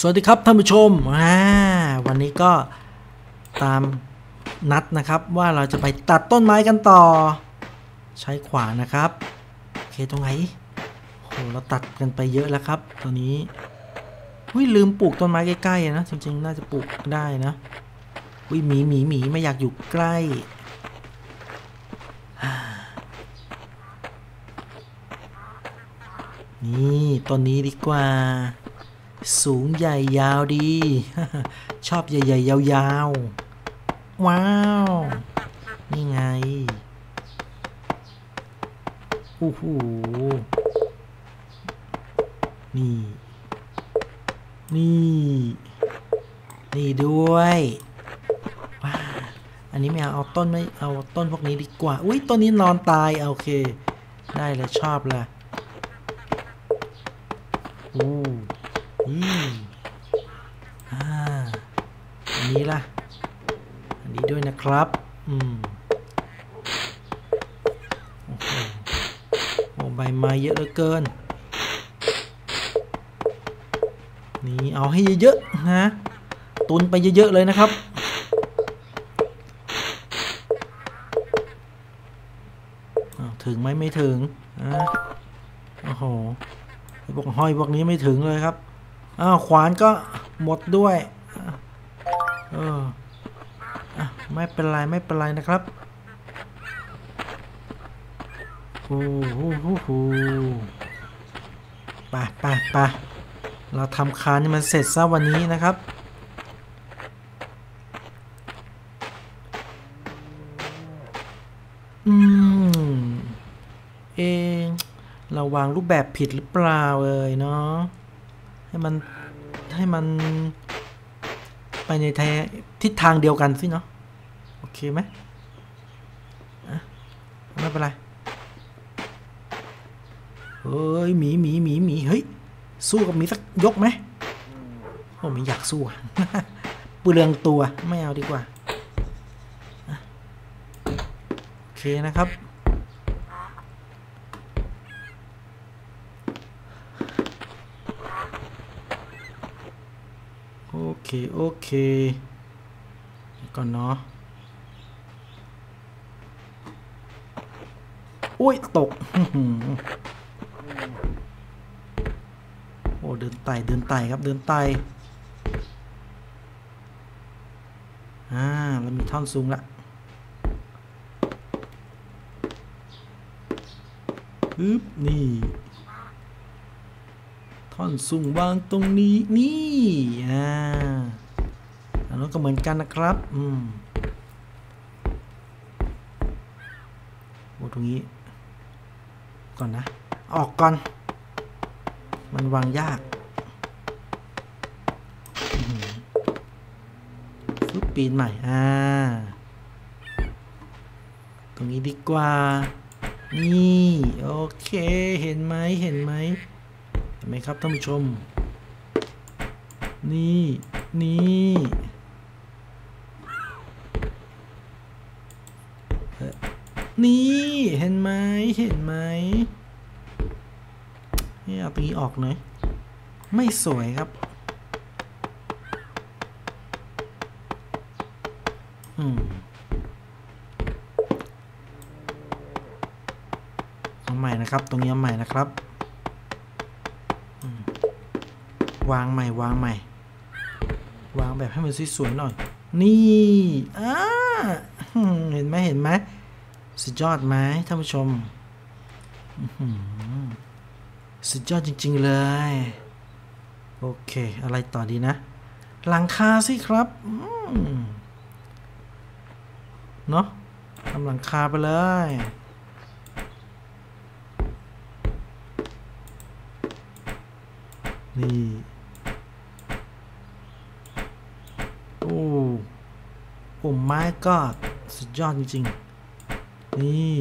สวัสดีครับท่านผู้ชมอ่าวันนี้ก็ตามนัดนะครับว่าเราจะไปตัดต้นไม้กันต่อ ใช้ขวานนะครับโอเคตรงไหนโหเราตัดกันไปเยอะแล้วครับตอนนี้อุ้ยลืมปลูกต้นไม้ใกล้ๆนะจริงๆน่าจะปลูกได้นะอุ้ยหมีหมีหมีไม่อยากอยู่ใกล้นี่ต้นนี้ดีกว่า สูงใหญ่ยาวดี ชอบใหญ่ๆยาวๆ ว้าว นี่ไงโอ้โหนี่ นี่ นี่ด้วยว้าอันนี้ไม่เอา เอาต้นไม่ เอาต้นพวกนี้ดีกว่า อุ้ยต้นนี้นอนตาย โอเค ได้เลยชอบเลยโอ้นี่อ่าอันนี้ล่ะ อันนี้ด้วยนะครับ อืมโอ้โหโอ้ใบไม้เยอะเหลือเกิน นี่เอาให้เยอะๆนะตุนไปเยอะๆเลยนะครับถึงไหมไม่ถึงอะโอ้โหพวกห้อยพวกนี้ไม่ถึงเลยครับ อ้าวขวานก็หมดด้วยเออไม่เป็นไรไม่เป็นไรนะครับโอ้โหโหโหไปไปไปเราทำคานมันเสร็จซะวันนี้นะครับอืมเอเราวางรูปแบบผิดหรือเปล่าเอ่ยเนาะ ให้มันให้มันไปในแททิศทางเดียวกันสิเนาะโอเคไหมไม่เป็นไรเฮ้ยหมีหมีหมีหมีเฮ้ยสู้กับหมีสักยกไหมโอ้ไม่อยากสู้เปลืองตัวไม่เอาดีกว่าโอเคนะครับ เค โอเคก่อนเนาะอุ้ย ตก โอ้ เดินไต่ เดินไต่ครับ เดินไต่อ่าเรามีท่อนสูงละอึ๊บ นี่ ท่อนสูงวางตรงนี้นี่อ่าอันนั้นก็เหมือนกันนะครับอืมโอ้ตรงนี้ ก่อนนะ ออกก่อน มันวางยากฟึบปีนใหม่อ่าตรงนี้ดีกว่า นี่ โอเค เห็นไหมเห็นไหม ไหมครับท่านผู้ชม นี่นี่นี่เห็นไหมเห็นไหมนี่เอาตรงนี้ออกหน่อยไม่สวยครับ อืมเอาใหม่นะครับ ตรงนี้เอาใหม่นะครับ วางใหม่วางใหม่ วางแบบให้มันสวยๆหน่อย นี่อ่าเห็นไหมเห็นไหมสุดยอดไหมท่านผู้ชมสุดยอดจริง ๆ เลย โอเค อะไรต่อดีนะ หลังคาสิครับเนาะทำหลังคาไปเลยนี่ โอ้ โอ้ไม้ก็สุดยอดจริงๆ นี่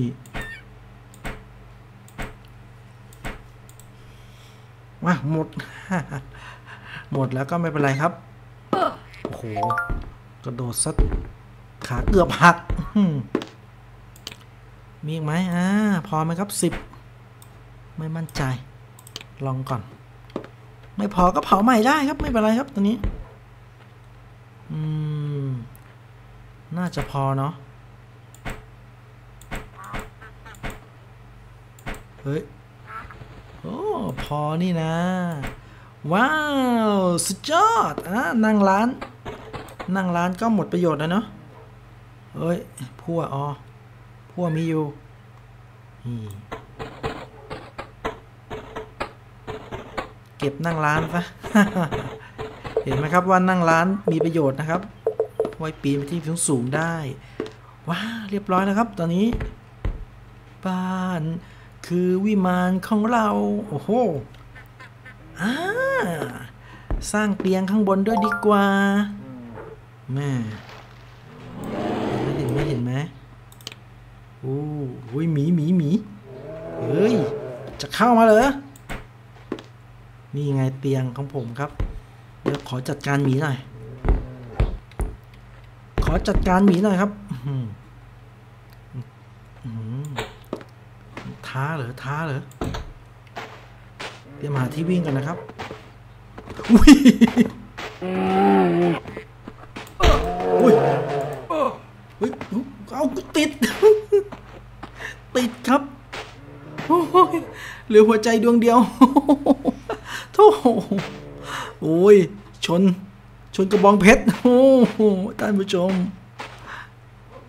มาหมด หมดแล้วก็ไม่เป็นไรครับ โอ้โห กระโดดสักขาเกือบหัก มีอีกไหมอ่า พอไหมครับสิบ ไม่มั่นใจ ลองก่อน ไม่พอก็เผาใหม่ได้ครับ ไม่เป็นไรครับตรงนี้ อืม น่าจะพอเนาะ เฮ้ย โอ้ พอนี่นะ ว้าว สุดยอดอะนั่งร้าน นั่งร้านก็หมดประโยชน์แล้วเนาะเฮ้ยพั่วอ๋อพั่วมีอยู่นี่เก็บนั่งร้านซะเห็นไหมครับว่านั่งร้านมีประโยชน์นะครับ ไว้ปีนไปที่สูงสูงๆได้ ว้าเรียบร้อยแล้วครับ ตอนนี้ บ้านคือวิมานของเรา โอ้โหอ่าสร้างเตียงข้างบนด้วยดีกว่าแม่ไม่เห็นไม่เห็นไหมโอ้โหหมีหมีหมีเฮ้ย จะเข้ามาเหรอ นี่ไงเตียงของผมครับ เดี๋ยวขอจัดการหมีหน่อย ขอจัดการหมีหน่อยครับอื้อหืออื้อหือท้าเหรอท้าเหรอเตรียมหาที่วิ่งกันนะครับอุ้ยอุ้ยเฮ้ยเอากูติด ติดครับโอ้ยเหลือหัวใจดวงเดียวโธ่โอ้ยชน ชนกระบองเพชรโอ้โหท่านผู้ชม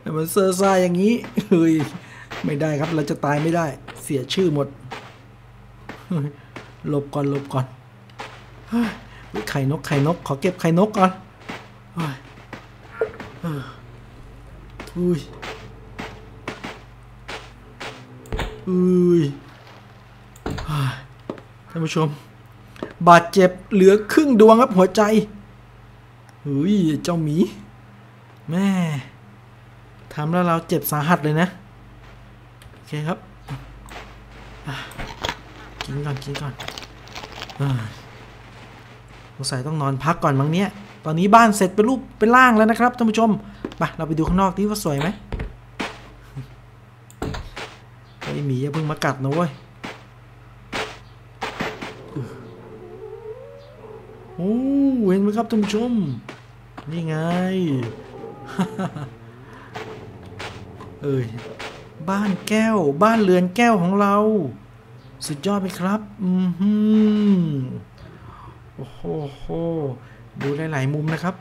แต่มันเซอร์ซ่าอย่างนี้เฮ้ยไม่ได้ครับเราจะตายไม่ได้ เสียชื่อหมดหลบก่อนหลบก่อนไข่นกไข่นก ขอเก็บไข่นกก่อนเฮ้ยอุ้ยอุ้ยท่านผู้ชม บาดเจ็บเหลือครึ่งดวงครับหัวใจ เฮ้ยเจ้าหมี แม่ทำแล้วเราเจ็บสาหัสเลยนะ โอเคครับกินก่อนกินก่อนอ่าสงสัยต้องนอนพักก่อนมั้งเนี้ย ตอนนี้บ้านเสร็จเป็นรูปเป็นร่างแล้วนะครับท่านผู้ชมไปเราไปดูข้างนอกดิว่าสวยไหมไอหมีอย่าเพิ่งมากัดนะเว้ย โอ้เห็นไหมครับท่านผู้ชม นี่ไง เอ้ย บ้านแก้ว บ้านเรือนแก้วของเรา สุดยอดไหมครับ อืมฮึโอ้โหโหดูหลาย ๆ มุมนะครับ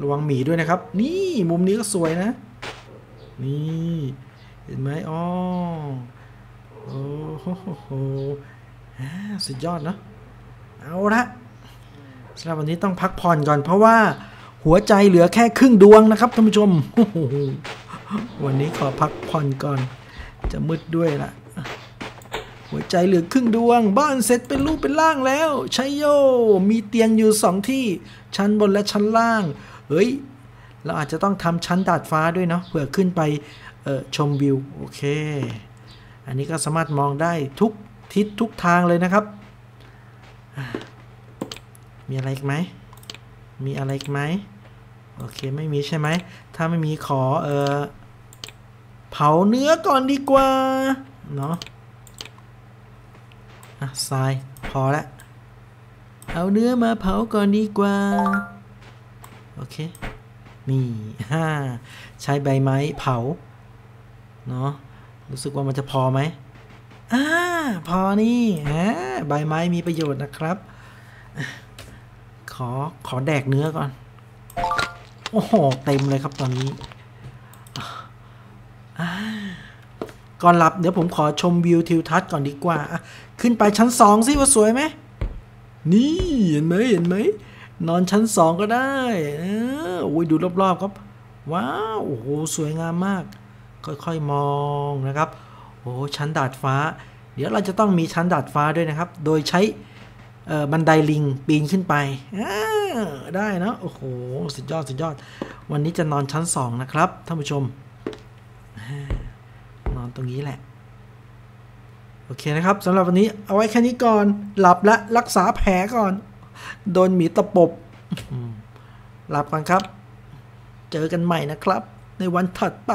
ระวังหมีด้วยนะครับ นี่มุมนี้ก็สวยนะ นี่ เห็นไหมอ๋อโอ้โหสุดยอดเนอะเอาละ สำหรับวันนี้ต้องพักผ่อนก่อนเพราะว่าหัวใจเหลือแค่ครึ่งดวงนะครับท่านผู้ชม วันนี้ขอพักผ่อนก่อน จะมืดด้วยละหัวใจเหลือครึ่งดวง บ้านเสร็จเป็นรูปเป็นร่างแล้วชัยโย มีเตียงอยู่สองที่ ชั้นบนและชั้นล่าง เฮ้ย เราอาจจะต้องทำชั้นดาดฟ้าด้วยเนาะเผื่อขึ้นไปชมวิว โอเค อันนี้ก็สามารถมองได้ทุกทิศทุกทางเลยนะครับ มีอะไรอีกไหม มีอะไรอีกไหม โอเคไม่มีใช่ไหม ถ้าไม่มีขอเออเผาเนื้อก่อนดีกว่า เนาะอะทรายพอละ เอาเนื้อมาเผาก่อนดีกว่า โอเคมีฮ่าใช้ใบไม้เผา เนาะรู้สึกว่ามันจะพอไหมอ่าพอนี่ฮะใบไม้มีประโยชน์นะครับ ขอขอแดกเนื้อก่อน โอ้โห เต็มเลยครับตอนนี้ก่อนหลับเดี๋ยวผมขอชมวิวทิวทัศน์ก่อนดีกว่า ขึ้นไปชั้นสองสิว่าสวยไหม นี่เห็นไหมเห็นไหม นอนชั้นสองก็ได้เออโอ้ยดูรอบๆครับ ว้าว โอ้โห สวยงามมาก ค่อยๆมองนะครับ โอ้ชั้นดาดฟ้า เดี๋ยวเราจะต้องมีชั้นดาดฟ้าด้วยนะครับ โดยใช้ บันไดลิงปีนขึ้นไปได้นะโอ้โห สุดยอด สุดยอด วันนี้จะนอนชั้นสองนะครับ ท่านผู้ชม นอนตรงนี้แหละ โอเคนะครับสำหรับวันนี้เอาไว้แค่นี้ก่อน หลับและรักษาแผลก่อน โดนหมีตะปบ หลับก่อนครับ เจอกันใหม่นะครับ ในวันถัดไป